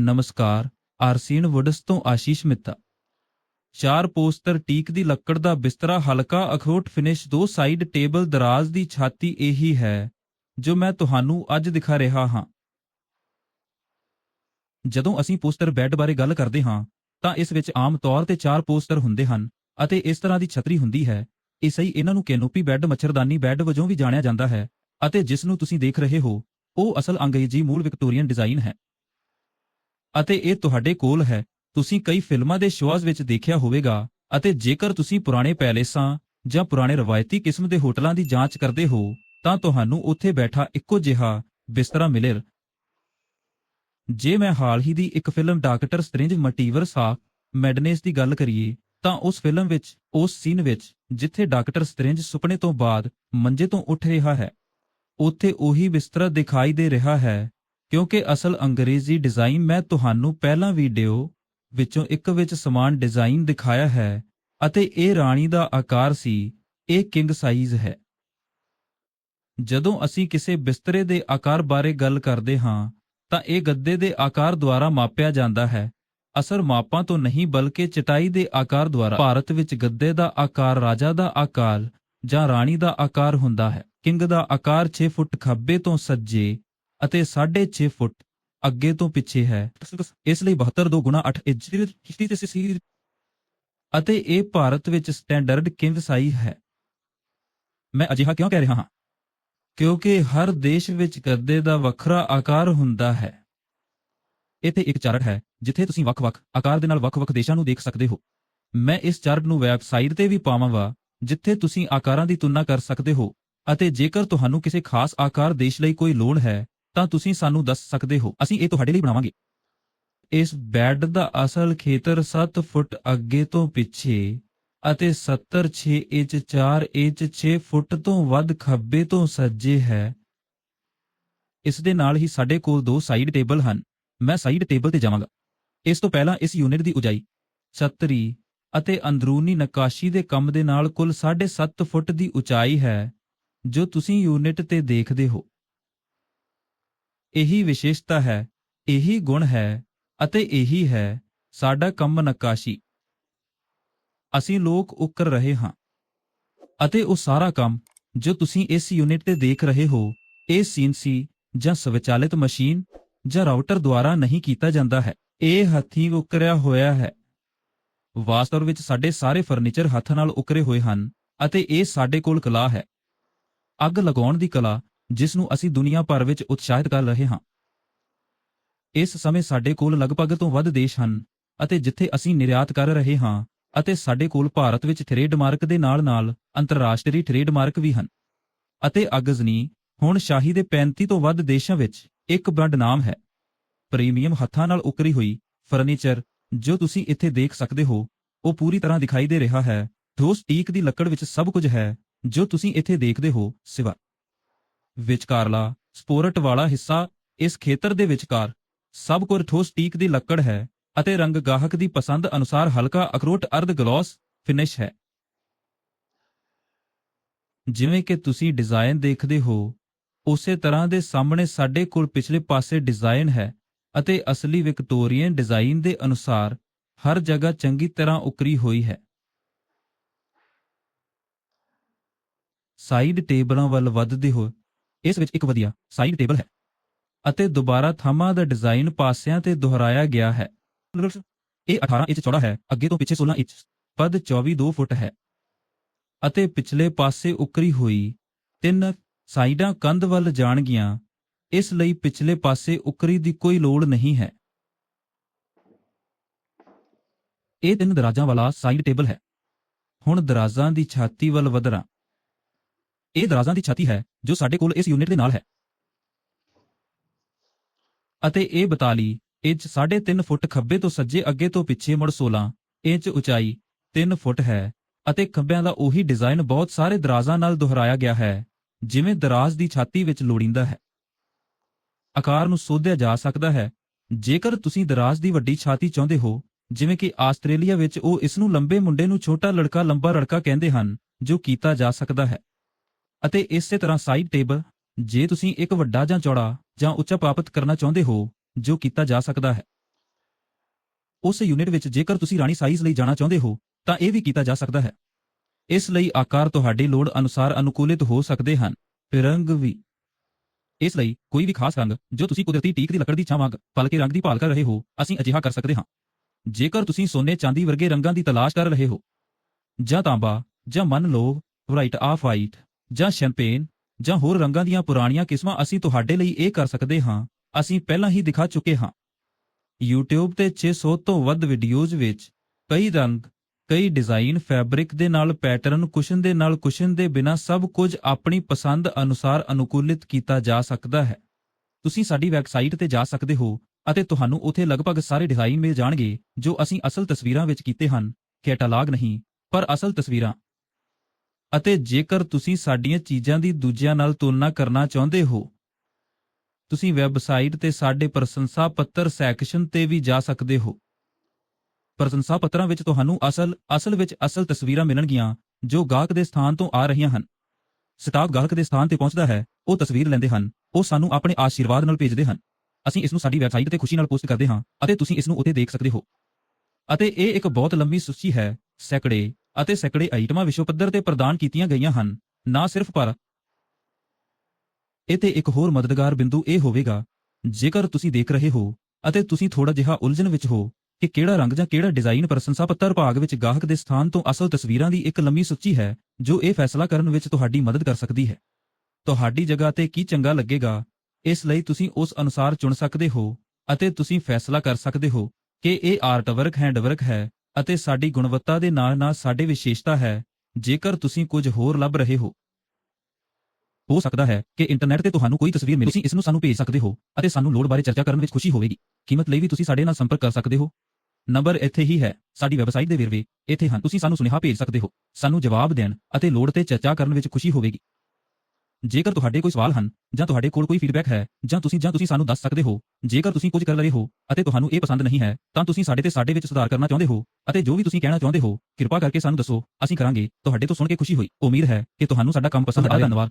ਨਮਸਕਾਰ, ਆਰਸੀਨ ਵੁੱਡਸ ਤੋਂ ਆਸ਼ੀਸ਼ ਮਿੱਤਾ। ਚਾਰ ਪੋਸਟਰ ਟੀਕ ਦੀ ਲੱਕੜ ਦਾ ਬਿਸਤਰਾ, ਹਲਕਾ, ਅਖਰੋਟ ਫਿਨਿਸ਼, ਦੋ ਸਾਈਡ ਟੇਬਲ, ਦਰਾਜ਼ ਦੀ ਛਾਤੀ ਇਹੀ ਹੈ, ਜੋ ਮੈਂ ਤੁਹਾਨੂੰ ਅੱਜ ਦਿਖਾ ਰਿਹਾ ਹਾਂ। ਜਦੋਂ ਅਸੀਂ ਪੋਸਟਰ ਬੈੱਡ ਬਾਰੇ ਗੱਲ ਕਰਦੇ ਹਾਂ, ਤਾਂ ਇਸ ਵਿੱਚ ਆਮ ਤੌਰ ਤੇ ਚਾਰ ਪੋਸਟਰ ਹੁੰਦੇ ਹਨ, ਅਤੇ ਇਸ ਤਰ੍ਹਾਂ ਦੀ ਛਤਰੀ ਹੁੰਦੀ ਹੈ। ਇਸ ਲਈ ਇਹਨਾਂ ਨੂੰ ਕੈਨੋਪੀ ਬੈੱਡ, ਮੱਛਰਦਾਨੀ ਬੈੱਡ ਵਜੋਂ ਵੀ ਜਾਣਿਆ ਜਾਂਦਾ ਹੈ, ਅਤੇ ਜਿਸ ਨੂੰ ਤੁਸੀਂ ਦੇਖ ਰਹੇ ਹੋ, ਉਹ ਅਸਲ ਅੰਗਰੇਜ਼ੀ ਮੂਲ ਵਿਕਟੋਰੀਅਨ ਡਿਜ਼ਾਈਨ ਹੈ। ਅਤੇ ਇਹ ਤੁਹਾਡੇ ਕੋਲ ਹੈ। ਤੁਸੀਂ ਕਈ ਫਿਲਮਾਂ ਦੇ ਸ਼ੋਅਜ਼ ਵਿੱਚ ਦੇਖਿਆ ਹੋਵੇਗਾ ਅਤੇ ਜੇਕਰ ਤੁਸੀਂ ਪੁਰਾਣੇ ਪੈਲੇਸਾਂ ਜਾਂ ਪੁਰਾਣੇ ਰਵਾਇਤੀ ਕਿਸਮ ਦੇ ਹੋਟਲਾਂ ਦੀ ਜਾਂਚ ਕਰਦੇ ਹੋ, ਤਾਂ ਤੁਹਾਨੂੰ ਉੱਥੇ ਬੈਠਾ ਇੱਕੋ ਜਿਹਾ ਬਿਸਤਰਾ ਮਿਲੇਰ ਜੇ ਮੈਂ ਹਾਲ ਹੀ ਦੀ ਇੱਕ film doctor strange multiverse of madness ਦੀ ਗੱਲ ਕਰੀਏ, ਤਾਂ ਉਸ ਫਿਲਮ ਵਿੱਚ, ਉਸ ਸੀਨ ਵਿੱਚ, ਜਿੱਥੇ ਡਾਕਟਰ ਸਟ੍ਰੇਂਜ ਸੁਪਨੇ ਤੋਂ ਬਾਅਦ ਮੰਜੇ ਤੋਂ ਉੱਠ ਰਿਹਾ ਹੈ, ਉੱਥੇ ਉਹੀ ਬਿਸਤਰਾ ਦਿਖਾਈ ਦੇ ਰਿਹਾ ਹੈ ਕਿਉਂਕਿ ਅਸਲ ਅੰਗਰੇਜ਼ੀ ਡਿਜ਼ਾਈਨ ਮੈਂ ਤੁਹਾਨੂੰ ਪਹਿਲਾਂ ਵੀਡੀਓ ਵਿੱਚੋਂ ਇੱਕ ਵਿੱਚ ਸਮਾਨ ਡਿਜ਼ਾਈਨ ਦਿਖਾਇਆ ਹੈ ਅਤੇ ਇਹ ਰਾਣੀ ਦਾ ਆਕਾਰ ਸੀ, ਇਹ ਕਿੰਗ ਸਾਈਜ਼ ਹੈ। ਜਦੋਂ ਅਸੀਂ ਕਿਸੇ ਬਿਸਤਰੇ ਦੇ ਆਕਾਰ ਬਾਰੇ ਗੱਲ ਕਰਦੇ ਹਾਂ, ਤਾਂ ਇਹ ਗੱਦੇ ਦੇ ਆਕਾਰ ਦੁਆਰਾ ਮਾਪਿਆ ਜਾਂਦਾ ਹੈ। ਅਸਰ ਮਾਪਾਂ ਤੋਂ ਨਹੀਂ ਬਲਕਿ ਚਟਾਈ ਦੇ ਆਕਾਰ ਦੁਆਰਾ ਭਾਰਤ ਵਿੱਚ ਗੱਦੇ ਦਾ ਆਕਾਰ ਰਾਜਾ ਦਾ ਆਕਾਰ ਜਾਂ ਰਾਣੀ ਦਾ ਆਕਾਰ ਹੁੰਦਾ ਹੈ। ਕਿੰਗ ਦਾ ਆਕਾਰ 6 ਫੁੱਟ ਖੱਬੇ ਤੋਂ ਸੱਜੇ ਅਤੇ 6.5 ਫੁੱਟ ਅੱਗੇ ਤੋਂ ਪਿੱਛੇ ਹੈ। ਇਸ ਲਈ 72 ਦੋ ਗੁਣਾ 8 ਇੰਚ ਅਤੇ ਇਹ ਭਾਰਤ ਵਿੱਚ ਸਟੈਂਡਰਡ ਕਿੰਗ ਸਾਈਜ਼ ਹੈ। ਮੈਂ ਅਜਿਹਾ ਕਿਉਂ ਕਹਿ ਰਿਹਾ ਹਾਂ? ਕਿਉਂਕਿ ਹਰ ਦੇਸ਼ ਵਿੱਚ ਗੱਦੇ ਦਾ ਵੱਖਰਾ ਆਕਾਰ ਹੁੰਦਾ ਹੈ। ਇੱਥੇ ਇੱਕ ਚਾਰਟ ਹੈ, ਜਿੱਥੇ ਤੁਸੀਂ ਵੱਖ-ਵੱਖ ਆਕਾਰ ਦੇ ਨਾਲ ਵੱਖ-ਵੱਖ ਦੇਸ਼ਾਂ ਨੂੰ ਦੇਖ ਸਕਦੇ ਹੋ। ਮੈਂ ਇਸ ਚਾਰਟ ਨੂੰ ਵੈਬਸਾਈਟ ਤੇ ਵੀ ਪਾਵਾਂਗਾ, ਜਿੱਥੇ ਤੁਸੀਂ ਆਕਾਰਾਂ ਦੀ ਤੁਲਨਾ ਕਰ ਸਕਦੇ ਹੋ ਅਤੇ ਜੇਕਰ ਤੁਹਾਨੂੰ ਕਿਸੇ ਖਾਸ ਆਕਾਰ ਦੇਸ਼ ਲਈ ਕੋਈ ਲੋੜ ਹੈ ਤਾਂ ਤੁਸੀਂ ਸਾਨੂੰ ਦੱਸ ਸਕਦੇ ਹੋ। ਅਸੀਂ ਇਹ ਤੁਹਾਡੇ ਲਈ ਬਣਾਵਾਂਗੇ। ਇਸ ਬੈੱਡ ਦਾ ਅਸਲ ਖੇਤਰ 7 ਫੁੱਟ ਅੱਗੇ ਤੋਂ ਪਿੱਛੇ ਅਤੇ 70 6 ਇੰਚ 4 ਇੰਚ 6 ਫੁੱਟ ਤੋਂ ਵੱਧ ਖੱਬੇ ਤੋਂ ਸੱਜੇ ਹੈ। ਇਸ ਦੇ ਨਾਲ ਹੀ ਸਾਡੇ ਕੋਲ ਦੋ ਸਾਈਡ ਟੇਬਲ ਹਨ। ਮੈਂ ਸਾਈਡ ਟੇਬਲ ਤੇ ਜਾਵਾਂਗਾ। ਇਸ ਤੋਂ ਪਹਿਲਾਂ ਇਸ ਯੂਨਿਟ ਦੀ ਉਚਾਈ ਛਤਰੀ ਅਤੇ ਅੰਦਰੂਨੀ ਨਕਾਸ਼ੀ ਦੇ ਕੰਮ ਦੇ ਨਾਲ ਕੁੱਲ 7.5 ਫੁੱਟ ਦੀ ਉਚਾਈ ਹੈ, ਜੋ ਤੁਸੀਂ ਯੂਨਿਟ ਤੇ ਦੇਖਦੇ ਹੋ। ਇਹੀ ਵਿਸ਼ੇਸ਼ਤਾ ਹੈ, ਇਹੀ ਗੁਣ ਹੈ ਅਤੇ ਇਹੀ ਹੈ ਸਾਡਾ ਕੰਮ ਨਕਾਸ਼ੀ। ਅਸੀਂ ਲੋਕ ਉੱਕਰ ਰਹੇ ਹਾਂ ਅਤੇ ਉਹ ਸਾਰਾ ਕੰਮ ਜੋ ਤੁਸੀਂ ਇਸ ਯੂਨਿਟ ਤੇ ਦੇਖ ਰਹੇ ਹੋ, ਇਹ ਸੀਨਸੀ ਜਾਂ ਸਵਚਾਲਿਤ ਮਸ਼ੀਨ ਜਾਂ ਰਾਊਟਰ ਦੁਆਰਾ ਨਹੀਂ ਕੀਤਾ ਜਾਂਦਾ ਹੈ। ਇਹ ਹੱਥੀਂ ਉਕਰਿਆ ਹੋਇਆ ਹੈ। ਵਾਸਤਵ ਵਿੱਚ ਸਾਡੇ ਸਾਰੇ ਫਰਨੀਚਰ ਹੱਥ ਨਾਲ ਉਕਰੇ ਹੋਏ ਹਨ ਅਤੇ ਇਹ ਸਾਡੇ ਕੋਲ ਕਲਾ ਹੈ। ਅੱਗ ਲਗਾਉਣ ਦੀ ਕਲਾ ਜਿਸ ਨੂੰ ਅਸੀਂ ਦੁਨੀਆ ਭਰ ਵਿੱਚ ਉਤਸ਼ਾਹਿਤ ਕਰ ਰਹੇ ਹਾਂ। ਇਸ ਸਮੇਂ ਸਾਡੇ ਕੋਲ ਲਗਭਗ ਤੋਂ ਵੱਧ ਦੇਸ਼ ਹਨ ਅਤੇ ਜਿੱਥੇ ਅਸੀਂ ਨਿਰਯਾਤ ਕਰ ਰਹੇ ਹਾਂ ਅਤੇ ਸਾਡੇ ਕੋਲ ਭਾਰਤ ਵਿੱਚ ਟ੍ਰੇਡਮਾਰਕ ਦੇ ਨਾਲ-ਨਾਲ ਅੰਤਰਰਾਸ਼ਟਰੀ ਟ੍ਰੇਡਮਾਰਕ ਵੀ ਹਨ। ਅਤੇ ਅਗਜ਼ਨੀ ਹੁਣ ਸ਼ਾਹੀ ਦੇ 35 ਤੋਂ ਵੱਧ ਦੇਸ਼ਾਂ ਵਿੱਚ ਇੱਕ ਬ੍ਰਾਂਡ ਨਾਮ ਹੈ। ਪ੍ਰੀਮੀਅਮ ਹੱਥਾਂ ਨਾਲ ਉਕਰੀ ਹੋਈ ਫਰਨੀਚਰ ਜੋ ਤੁਸੀਂ ਇੱਥੇ ਦੇਖ ਸਕਦੇ ਹੋ, ਉਹ ਪੂਰੀ ਤਰ੍ਹਾਂ ਦਿਖਾਈ ਦੇ ਰਿਹਾ ਹੈ। ਠੋਸ ਟੀਕ ਦੀ ਲੱਕੜ ਵਿੱਚ ਸਭ ਕੁਝ ਹੈ ਜੋ ਤੁਸੀਂ ਇੱਥੇ ਦੇਖਦੇ ਹੋ, ਸਿਵਾ। ਵਿਚਕਾਰਲਾ, ਸਪੋਰਟ ਵਾਲਾ ਹਿੱਸਾ ਇਸ ਖੇਤਰ ਦੇ ਵਿਚਕਾਰ ਸਭ ਕੁਝ ਠੋਸ ਟੀਕ ਦੀ ਲੱਕੜ ਹੈ ਅਤੇ ਰੰਗ ਗਾਹਕ ਦੀ ਪਸੰਦ ਅਨੁਸਾਰ ਹਲਕਾ ਅਖਰੋਟ ਅਰਧ ਗਲੋਸ ਫਿਨਿਸ਼ ਹੈ। ਜਿਵੇਂ ਕਿ ਤੁਸੀਂ ਡਿਜ਼ਾਈਨ ਦੇਖਦੇ ਹੋ, ਉਸੇ ਤਰ੍ਹਾਂ ਦੇ ਸਾਹਮਣੇ ਸਾਡੇ ਕੋਲ ਪਿਛਲੇ ਪਾਸੇ ਡਿਜ਼ਾਈਨ ਹੈ ਅਤੇ ਅਸਲੀ ਵਿਕਟੋਰੀਅਨ ਡਿਜ਼ਾਈਨ ਦੇ ਅਨੁਸਾਰ ਹਰ ਜਗ੍ਹਾ ਚੰਗੀ ਤਰ੍ਹਾਂ ਉਕਰੀ ਹੋਈ ਹੈ। ਸਾਈਡ ਟੇਬਲਾਂ ਵੱਲ ਵੱਧਦੇ ਹੋ ਇਸ ਵਿੱਚ ਇੱਕ ਵਧੀਆ ਸਾਈਡ ਟੇਬਲ ਹੈ। ਅਤੇ ਦੁਬਾਰਾ ਥਾਮਾਂ ਦਾ ਡਿਜ਼ਾਈਨ ਪਾਸਿਆਂ ਤੇ ਦੁਹਰਾਇਆ ਗਿਆ ਹੈ। ਇਹ 18 ਇੰਚ ਚੌੜਾ ਹੈ, ਅੱਗੇ ਤੋਂ ਪਿੱਛੇ 16 ਇੰਚ, ਪਦ 24 2 ਫੁੱਟ ਹੈ। ਅਤੇ ਪਿਛਲੇ ਪਾਸੇ ਉਕਰੀ ਹੋਈ ਤਿੰਨ ਸਾਈਡਾਂ ਕੰਧ ਵੱਲ ਜਾਣਗੀਆਂ, ਇਸ ਲਈ ਪਿਛਲੇ ਪਾਸੇ ਉਕਰੀ ਦੀ ਕੋਈ ਲੋੜ ਨਹੀਂ ਹੈ। ਇਹ ਤਿੰਨ ਦਰਾਜ਼ਾਂ ਵਾਲਾ ਸਾਈਡ ਟੇਬਲ ਹੈ। ਹੁਣ ਦਰਾਜ਼ਾਂ ਦੀ ਛਾਤੀ ਵੱਲ ਵਧਣਾ ਇਹ ਦਰਾਜ਼ਾਂ ਦੀ ਛਾਤੀ ਹੈ, ਜੋ ਸਾਡੇ ਕੋਲ ਇਸ ਯੂਨਿਟ ਦੇ ਨਾਲ ਹੈ। ਅਤੇ ਇਹ 42 ਇੰਚ 3.5 ਫੁੱਟ ਖੱਬੇ ਤੋਂ ਸੱਜੇ ਅੱਗੇ ਤੋਂ ਪਿੱਛੇ ਮੁੜ 16 ਇੰਚ ਉਚਾਈ 3 ਫੁੱਟ ਹੈ, ਅਤੇ ਖੰਭਿਆਂ ਦਾ ਉਹੀ ਡਿਜ਼ਾਈਨ ਬਹੁਤ ਸਾਰੇ ਦਰਾਜ਼ਾਂ ਨਾਲ ਦੁਹਰਾਇਆ ਗਿਆ ਹੈ, ਜਿਵੇਂ ਦਰਾਜ਼ ਦੀ ਛਾਤੀ ਵਿੱਚ ਲੋੜੀਂਦਾ ਹੈ। ਆਕਾਰ ਨੂੰ ਸੋਧਿਆ ਜਾ ਸਕਦਾ ਹੈ, ਜੇਕਰ ਤੁਸੀਂ ਦਰਾਜ਼ ਦੀ ਵੱਡੀ ਛਾਤੀ ਚਾਹੁੰਦੇ ਹੋ, ਜਿਵੇਂ ਕਿ ਆਸਟ੍ਰੇਲੀਆ ਵਿੱਚ ਉਹ ਇਸ ਨੂੰ ਲੰਬੇ ਮੁੰਡੇ ਨੂੰ ਛੋਟਾ ਲੜਕਾ ਲੰਬਾ ਲੜਕਾ ਕਹਿੰਦੇ ਹਨ, ਜੋ ਕੀਤਾ ਜਾ ਸਕਦਾ ਹੈ। ਅਤੇ ਇਸੇ ਤਰ੍ਹਾਂ ਸਾਈਡ ਟੇਬਲ ਜੇ ਤੁਸੀਂ ਇੱਕ ਵੱਡਾ ਜਾਂ ਚੌੜਾ ਜਾਂ ਉੱਚਾ ਪ੍ਰਾਪਤ ਕਰਨਾ ਚਾਹੁੰਦੇ ਹੋ, ਜੋ ਕੀਤਾ ਜਾ ਸਕਦਾ ਹੈ। ਉਸ ਯੂਨਿਟ ਵਿੱਚ ਜੇਕਰ ਤੁਸੀਂ ਰਾਣੀ ਸਾਈਜ਼ ਲਈ ਜਾਣਾ ਚਾਹੁੰਦੇ ਹੋ, ਤਾਂ ਇਹ ਵੀ ਕੀਤਾ ਜਾ ਸਕਦਾ ਹੈ। ਇਸ ਲਈ ਆਕਾਰ ਤੁਹਾਡੀ ਲੋੜ ਅਨੁਸਾਰ ਅਨੁਕੂਲਿਤ ਹੋ ਸਕਦੇ ਹਨ। ਰੰਗ ਵੀ। ਇਸ ਲਈ ਕੋਈ ਵੀ ਖਾਸ ਰੰਗ, ਜੋ ਤੁਸੀਂ ਕੁਦਰਤੀ ਟੀਕ ਦੀ ਲੱਕੜ ਦੀ ਛਾਂ ਵਾਂਗ ਪਲਕੇ ਰੰਗ ਦੀ ਭਾਲ ਕਰ ਰਹੇ ਹੋ, ਅਸੀਂ ਅਜਿਹਾ ਕਰ ਸਕਦੇ ਹਾਂ। ਜੇਕਰ ਤੁਸੀਂ ਸੋਨੇ ਚਾਂਦੀ ਵਰਗੇ ਰੰਗਾਂ ਦੀ ਤਲਾਸ਼ ਕਰ ਰਹੇ ਹੋ, ਜਾਂ ਤਾਂਬਾ, ਜਾਂ ਮੰਨ ਲਓ ਵਾਈਟ ਆਫ ਵਾਈਟ ਜਾਂ ਸ਼ੈਂਪੇਨ, ਜਾਂ ਹੋਰ ਰੰਗਾਂ ਦੀਆਂ ਪੁਰਾਣੀਆਂ ਕਿਸਮਾਂ ਅਸੀਂ ਤੁਹਾਡੇ ਲਈ ਇਹ ਕਰ ਸਕਦੇ ਹਾਂ, ਅਸੀਂ ਪਹਿਲਾਂ ਹੀ ਦਿਖਾ ਚੁੱਕੇ ਹਾਂ। YouTube ਤੇ 600 ਤੋਂ ਵੱਧ ਵੀਡੀਓਜ਼ ਵਿੱਚ ਕਈ ਰੰਗ, ਕਈ ਡਿਜ਼ਾਈਨ ਫੈਬਰਿਕ ਦੇ ਨਾਲ ਪੈਟਰਨ ਕੁਸ਼ਨ ਦੇ ਨਾਲ ਕੁਸ਼ਨ ਦੇ ਬਿਨਾ ਸਭ ਕੁਝ ਆਪਣੀ ਪਸੰਦ ਅਨੁਸਾਰ ਅਨੁਕੂਲਿਤ ਕੀਤਾ ਜਾ ਸਕਦਾ ਹੈ। ਤੁਸੀਂ ਸਾਡੀ ਵੈਬਸਾਈਟ ਤੇ ਜਾ ਸਕਦੇ ਹੋ ਅਤੇ ਤੁਹਾਨੂੰ ਉੱਥੇ ਲਗਭਗ ਸਾਰੇ ਡਿਜ਼ਾਈਨ ਮਿਲ ਜਾਣਗੇ ਜੋ ਅਸੀਂ ਅਸਲ ਤਸਵੀਰਾਂ ਵਿੱਚ ਕੀਤੇ ਹਨ। ਕੈਟਾਲਾਗ ਨਹੀਂ, ਪਰ ਅਸਲ ਤਸਵੀਰਾਂ। ਅਤੇ ਜੇਕਰ ਤੁਸੀਂ ਸਾਡੀਆਂ ਚੀਜ਼ਾਂ ਦੀ ਦੂਜਿਆਂ ਨਾਲ ਤੁਲਨਾ ਕਰਨਾ ਚਾਹੁੰਦੇ ਹੋ, ਤੁਸੀਂ ਵੈਬਸਾਈਟ ਤੇ ਸਾਡੇ ਪ੍ਰਸ਼ੰਸਾ ਪੱਤਰ ਸੈਕਸ਼ਨ ਤੇ ਵੀ ਜਾ ਸਕਦੇ ਹੋ। ਪ੍ਰਸ਼ੰਸਾ ਪੱਤਰਾਂ ਵਿੱਚ ਤੁਹਾਨੂੰ ਅਸਲ ਅਸਲ ਵਿੱਚ ਅਸਲ ਤਸਵੀਰਾਂ ਮਿਲਣਗੀਆਂ, ਜੋ ਗਾਹਕ ਦੇ ਸਥਾਨ ਤੋਂ ਆ ਰਹੀਆਂ ਹਨ। ਸਟਾਫ ਗਾਹਕ ਦੇ ਸਥਾਨ ਤੇ ਪਹੁੰਚਦਾ ਹੈ, ਉਹ ਤਸਵੀਰ ਲੈਂਦੇ ਹਨ, ਉਹ ਸਾਨੂੰ ਆਪਣੇ ਆਸ਼ੀਰਵਾਦ ਨਾਲ ਭੇਜਦੇ ਹਨ। ਅਸੀਂ ਇਸ ਨੂੰ ਸਾਡੀ ਵੈਬਸਾਈਟ ਤੇ ਖੁਸ਼ੀ ਨਾਲ ਪੋਸਟ ਕਰਦੇ ਹਾਂ, ਅਤੇ ਤੁਸੀਂ ਇਸ ਨੂੰ ਉੱਥੇ ਦੇਖ ਸਕਦੇ ਹੋ। ਅਤੇ ਇਹ ਇੱਕ ਬਹੁਤ ਲੰਬੀ ਸੂਚੀ ਹੈ, ਸੈਕੜੇ ਅਤੇ ਸੈਕੜੇ ਆਈਟਮਾਂ ਵਿਸ਼ਵ ਪੱਧਰ ਤੇ ਪ੍ਰਦਾਨ ਕੀਤੀਆਂ ਗਈਆਂ ਹਨ। ਨਾ ਸਿਰਫ ਪਰ ਇੱਥੇ ਇੱਕ ਹੋਰ ਮਦਦਗਾਰ ਬਿੰਦੂ ਇਹ ਹੋਵੇਗਾ, ਜੇਕਰ ਤੁਸੀਂ ਦੇਖ ਰਹੇ ਹੋ ਅਤੇ ਤੁਸੀਂ ਥੋੜਾ ਜਿਹਾ ਉਲਝਣ ਵਿੱਚ ਹੋ ਕਿ ਕਿਹੜਾ ਰੰਗ ਜਾਂ ਕਿਹੜਾ ਡਿਜ਼ਾਈਨ ਪ੍ਰਸ਼ੰਸਾ ਪੱਤਰ ਭਾਗ ਵਿੱਚ ਗਾਹਕ ਦੇ ਸਥਾਨ ਤੋਂ ਅਸਲ ਤਸਵੀਰਾਂ ਦੀ ਇੱਕ ਲੰਮੀ ਸੂਚੀ ਹੈ, ਜੋ ਇਹ ਫੈਸਲਾ ਕਰਨ ਵਿੱਚ ਤੁਹਾਡੀ ਮਦਦ ਕਰ ਸਕਦੀ ਹੈ। ਤੁਹਾਡੀ ਜਗ੍ਹਾ ਤੇ ਕੀ ਚੰਗਾ ਲੱਗੇਗਾ, ਇਸ ਲਈ ਤੁਸੀਂ ਉਸ ਅਨੁਸਾਰ ਚੁਣ ਸਕਦੇ ਹੋ ਅਤੇ ਤੁਸੀਂ ਫੈਸਲਾ ਕਰ ਸਕਦੇ ਹੋ ਕਿ ਇਹ ਆਰਟ ਆਰਟਵਰਕ ਹੈਂਡਵਰਕ ਹੈ ਅਤੇ ਸਾਡੀ ਗੁਣਵੱਤਾ ਦੇ ਨਾਲ ਨਾਲ ਸਾਡੇ ਵਿਸ਼ੇਸ਼ਤਾ ਹੈ, ਜੇਕਰ ਤੁਸੀਂ ਕੁਝ ਹੋਰ ਲੱਭ ਰਹੇ ਹੋ। ਹੋ ਸਕਦਾ ਹੈ ਕਿ ਇੰਟਰਨੈਟ ਤੇ ਤੁਹਾਨੂੰ ਕੋਈ ਤਸਵੀਰ ਮਿਲੇ ਤੁਸੀਂ ਇਸ ਨੂੰ ਸਾਨੂੰ ਭੇਜ ਸਕਦੇ ਹੋ, ਅਤੇ ਸਾਨੂੰ ਲੋੜ ਬਾਰੇ ਚਰਚਾ ਕਰਨ ਵਿੱਚ ਖੁਸ਼ੀ ਹੋਵੇਗੀ। ਕੀਮਤ ਲਈ ਵੀ ਤੁਸੀਂ ਸਾਡੇ ਨਾਲ ਸੰਪਰਕ ਕਰ ਸਕਦੇ ਹੋ। ਨੰਬਰ ਇੱਥੇ ਹੀ ਹੈ, ਸਾਡੀ ਵੈਬਸਾਈਟ ਦੇ ਵੇਰਵੇ ਇੱਥੇ ਹਨ, ਤੁਸੀਂ ਸਾਨੂੰ ਸੁਨੇਹਾ ਭੇਜ ਸਕਦੇ ਹੋ, ਸਾਨੂੰ ਜਵਾਬ ਦੇਣ ਅਤੇ ਲੋੜ ਤੇ ਚਰਚਾ ਕਰਨ ਵਿੱਚ ਖੁਸ਼ੀ ਹੋਵੇਗੀ। ਜੇਕਰ ਤੁਹਾਡੇ ਕੋਈ ਸਵਾਲ ਹਨ ਜਾਂ ਤੁਹਾਡੇ ਕੋਲ ਕੋਈ ਫੀਡਬੈਕ ਹੈ ਜਾਂ ਤੁਸੀਂ ਜਾਂ ਤੁਸੀਂ ਸਾਨੂੰ ਦੱਸ ਸਕਦੇ ਹੋ ਜੇਕਰ ਤੁਸੀਂ ਕੁਝ ਕਰ ਰਹੇ ਹੋ ਅਤੇ ਤੁਹਾਨੂੰ ਇਹ ਪਸੰਦ ਨਹੀਂ ਹੈ ਤਾਂ ਤੁਸੀਂ ਸਾਡੇ ਤੇ ਸਾਡੇ ਵਿੱਚ ਸੁਧਾਰ ਕਰਨਾ ਚਾਹੁੰਦੇ ਹੋ ਅਤੇ ਜੋ ਵੀ ਤੁਸੀਂ ਕਹਿਣਾ ਚਾਹੁੰਦੇ ਹੋ ਕਿਰਪਾ ਕਰਕੇ ਸਾਨੂੰ ਦੱਸੋ ਅਸੀਂ ਕਰਾਂਗੇ ਤੁਹਾਡੇ ਤੋਂ ਸੁਣ ਕੇ ਖੁਸ਼ੀ ਹੋਈ। ਉਮੀਦ ਹੈ ਕਿ ਤੁਹਾਨੂੰ ਸਾਡਾ ਕੰਮ ਪਸੰਦ ਆਇਆ। ਧੰਨਵਾਦ।